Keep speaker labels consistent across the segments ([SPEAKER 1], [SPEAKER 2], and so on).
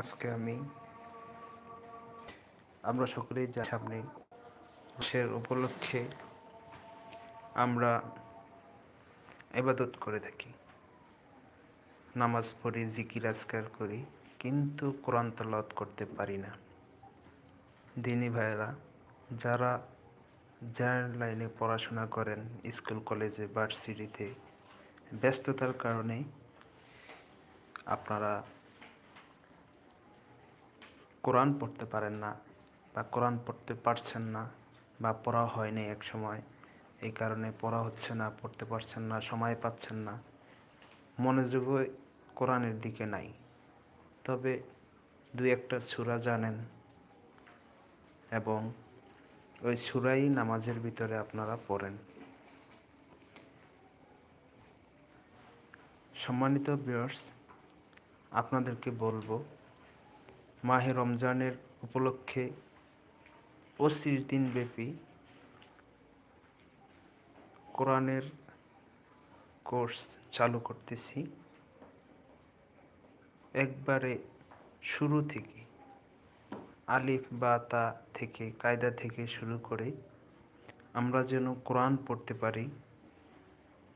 [SPEAKER 1] আজকে আমি, আমরা সকলেই যা সামনে সে উপলক্ষে আমরা এবাদত করে থাকি। নামাজ পড়ি, জিকির আজকার করি, কিন্তু কোরআন তেলাওয়াত করতে পারি না। দিনী ভাইয়েরা, যারা যার লাইনে পড়াশোনা করেন স্কুল, কলেজে, ভার্সিটিতে, ব্যস্ততার কারণে আপনারা কোরআন পড়তে পারেন না বা কোরআন পড়তে পারছেন না বা পড়া হয়নি এক সময়। এই কারণে পড়া হচ্ছে না, পড়তে পারছেন না, সময় পাচ্ছেন না। মনোযোগ কোরআনের দিকে নাই। তবে দুই একটা সূরা জানেন এবং ওই সুরাই নামাজের ভিতরে আপনারা পড়েন। সম্মানিত ভিউয়ার্স আপনাদেরকে বলব মাহে রমজানের উপলক্ষে পঁচিশ দিন ব্যাপী কোরআনের কোর্স চালু করতেছি। একবারে শুরু থেকে আলিফ, বা, তা থেকে কায়দা থেকে শুরু করে আমরা যেন কোরআন পড়তে পারি,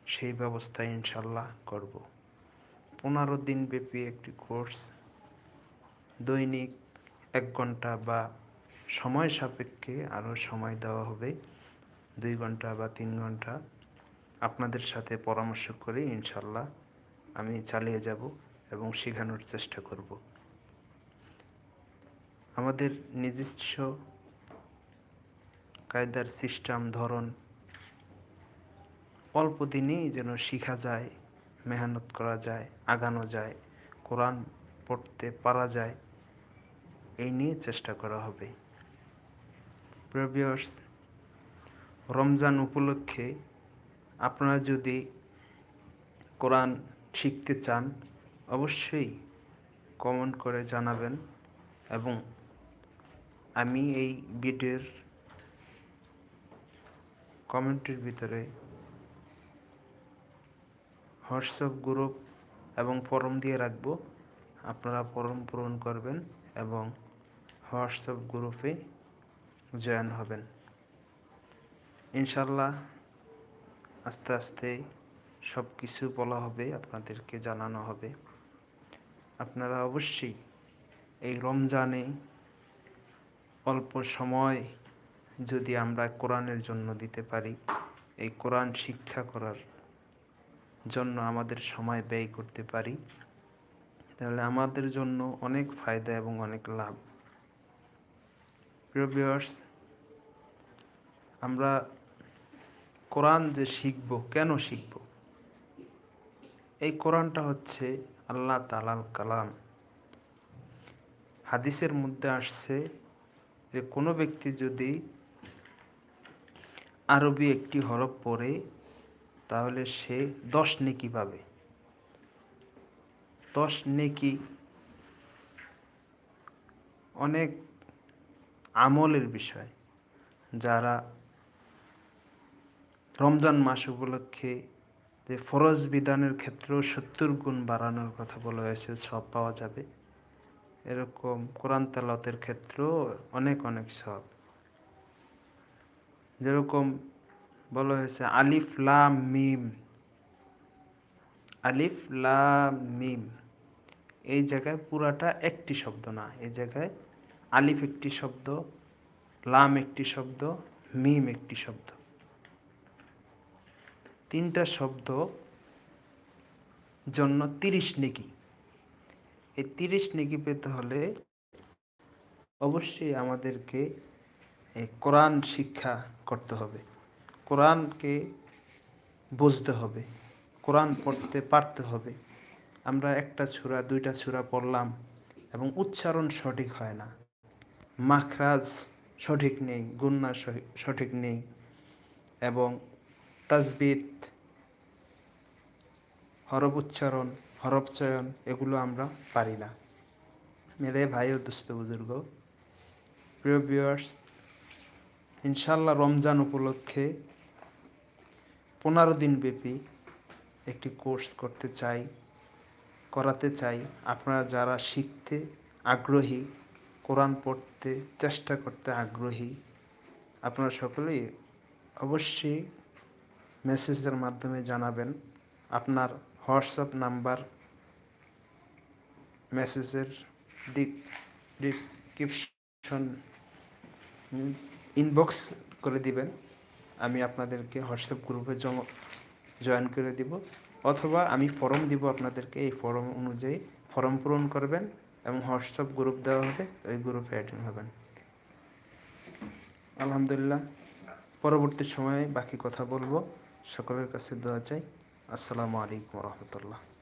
[SPEAKER 1] সেই ব্যবস্থা ইনশাল্লাহ করব। পনেরো দিন ব্যাপী একটি কোর্স দৈনিক এক ঘণ্টা বা সময় সাপেক্ষে আরও সময় দেওয়া হবে। দুই ঘণ্টা বা তিন ঘণ্টা আপনাদের সাথে পরামর্শ করে ইনশাল্লাহ আমি চালিয়ে যাব এবং শেখানোর চেষ্টা করব। আমাদের নিজস্ব কায়দার সিস্টেম, ধরন অল্প দিনেই যেন শেখা যায়, মেহনত করা যায়, আগানো যায়, কোরআন পড়তে পারা যায়। এই নিয়ে চেষ্টা করা হবে। প্রিভিয়ার্স রমজান উপলক্ষে আপনারা যদি কোরআন শিখতে চান, অবশ্যই কমেন্ট করে জানাবেন এবং আমি এই ভিডিওর কমেন্টের ভিতরে হোয়াটসঅ্যাপ গ্রুপ এবং ফরম দিয়ে রাখব। আপনারা ফরম পূরণ করবেন এবং হোয়াটসঅ্যাপ গ্রুপে জয়েন হবেন। ইনশাল্লাহ আস্তে আস্তে সব কিছু বলা হবে, আপনাদেরকে জানানো হবে। আপনারা অবশ্যই এই রমজানে অল্প সময় যদি আমরা কোরআনের জন্য দিতে পারি, এই কোরআন শিক্ষা করার জন্য আমাদের সময় ব্যয় করতে পারি, তাহলে আমাদের জন্য অনেক ফায়দা এবং অনেক লাভ। প্রিয় ভিউয়ার্স আমরা কোরআন যে শিখব, কেন শিখব? এই কোরআনটা হচ্ছে আল্লাহ তালাল কালাম। হাদিসের মধ্যে আসছে যে কোনো ব্যক্তি যদি আরবি একটি হরফ পড়ে, তাহলে সে দশ নেকি পাবে। দশ নেকি অনেক আমলের বিষয়, যারা রমজান মাস উপলক্ষে যে ফরজ বিধানের ক্ষেত্রেও সত্তর গুণ বাড়ানোর কথা বলা হয়েছে, সব পাওয়া যাবে। এরকম কোরআন তেলাতের ক্ষেত্রেও অনেক অনেক সব। যেরকম বলা হয়েছে, আলিফ, লাম, মিম। আলিফ, লাম, মিম। এই জায়গায় পুরাটা একটি শব্দ না, এই জায়গায় আলিফ একটি শব্দ, লাম একটি শব্দ, মিম একটি শব্দ। তিনটা শব্দ জন্য তিরিশ নেকি। এই তিরিশ নেকি পেতে হলে অবশ্যই আমাদেরকে কোরআন শিক্ষা করতে হবে। কোরআনকে বুঝতে হবে, কোরআন পড়তে পারতে হবে। আমরা একটা ছুরা দুইটা ছুরা পড়লাম এবং উচ্চারণ সঠিক হয় না। মাখরাজ সঠিক নেই, গুন্না সঠিক নেই এবং তাজবিদ, হরফ উচ্চারণ, হরফ চয়ন এগুলো আমরা পারি না। মেরে ভাই ও দুস্থ বুজুর্গ, প্রিয় ভিউয়ার্স ইনশাল্লাহ রমজান উপলক্ষে পনেরো দিন ব্যাপী একটি কোর্স করতে চাই, করাতে চাই। আপনারা যারা শিখতে আগ্রহী কোরআন পড়তে চেষ্টা করতে আগ্রহী, আপনারা সকলেই অবশ্যই মেসেজের মাধ্যমে জানাবেন। আপনার হোয়াটসঅ্যাপ নাম্বার, মেসেজের দিক ডিসক্রিপশন ইনবক্স করে দিবেন। আমি আপনাদেরকে হোয়াটসঅ্যাপ গ্রুপে জয়েন করে দিব। অথবা আমি ফর্ম দিব আপনাদেরকে, এই ফর্ম অনুযায়ী ফর্ম পূরণ করবেন। এবং হোয়াটসঅ্যাপ গ্রুপ দেওয়া হবে ওই গ্রুপে অ্যাটেন্ড হবেন। আলহামদুলিল্লাহ, পরবর্তী সময়ে বাকি কথা বলব। সকলের কাছে দোয়া চাই। আসসালামু আলাইকুম রহমতুল্লাহ।